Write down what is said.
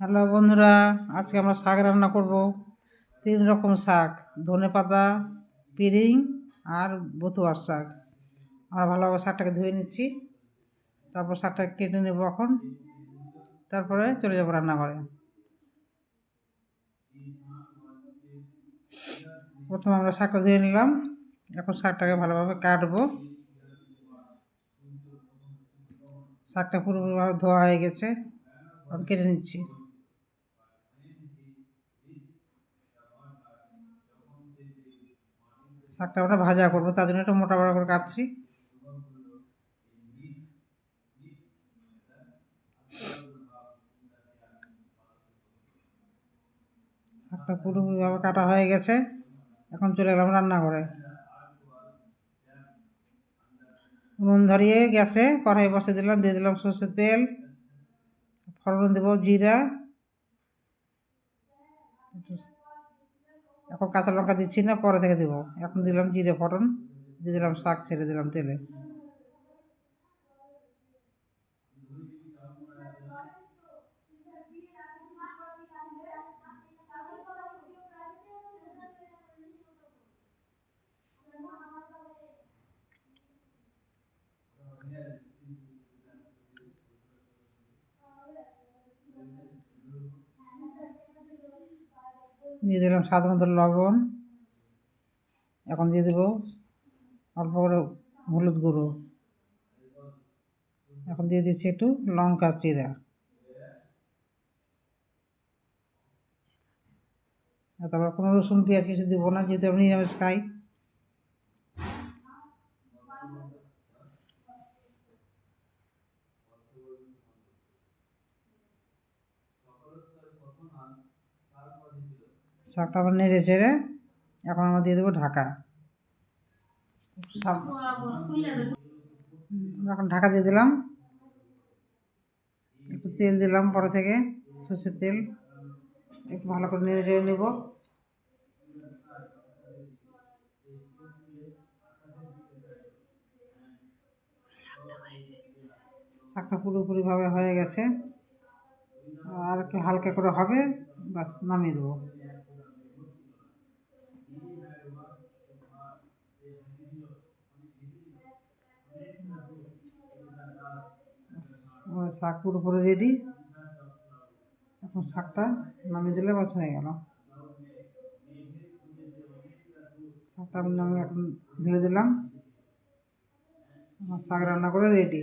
Hello বন্ধুরা, আজকে আমরা শাক রান্না করব। তিন রকম শাক, ধনে পাতা, পিরিং আর বতুয়ার শাক। আমরা ভালোভাবে শাকটাকে ধুয়ে নিচ্ছি। তারপর শাকটাকে কেটে নেব এখন। তারপরে চলে যাব রান্নাঘরে। প্রথমে আমরা শাকটা ধুয়ে নিলাম। এখন শাকটাকে ভালোভাবে কাটবো। শাকটা পুরোপুরিভাবে ধোয়া হয়ে গেছে। আমি কেটে নিচ্ছি। শাকটা আমরা ভাজা করব, তার জন্য একটু মোটা বড়া করে কাটছি। শাকটা পুরোপুরিভাবে কাটা হয়ে গেছে, এখন চলে গেলাম রান্নাঘরে উনুন ধরিয়ে গ্যাসে কড়াই বসে দিলাম, দিয়ে দিলাম সর্ষের তেল, ফোড়ন দেবো, জিরা এখন কাঁচা লঙ্কা দিচ্ছি না, পরে থেকে দেবো। এখন দিলাম জিরে ফোড়ন, দিয়ে দিলাম শাক, ছেড়ে দিলাম তেলে। দিয়ে দিলাম স্বাদ মতো লবণ, এখন দিয়ে দেবো অল্প করে হলুদ গুঁড়ো। এখন দিয়ে দিচ্ছি একটু লঙ্কা চিরা তারপর কোনো রসুন, পেঁয়াজ কিছু দেবো না, যেহেতু আমি নিরামিষ খাই। শাকটা আবার নেড়ে চেড়ে এখন আমরা দিয়ে দেবো ঢাকা। এখন ঢাকা দিয়ে দিলাম। একটু তেল দিলাম পরে থেকে, সর্ষের তেল। একটু ভালো করে নেড়ে চেড়ে নেব। শাকটা পুরোপুরিভাবে হয়ে গেছে। আর একটু হালকা করে হবে বাস নামিয়ে দেবো। শাক পুরোপুরি রেডি এখন শাকটা নামিয়ে দিলে বাস হয়ে গেল। শাকটা আমি এখন ঢেলে দিলাম। আমার শাক রান্না করে রেডি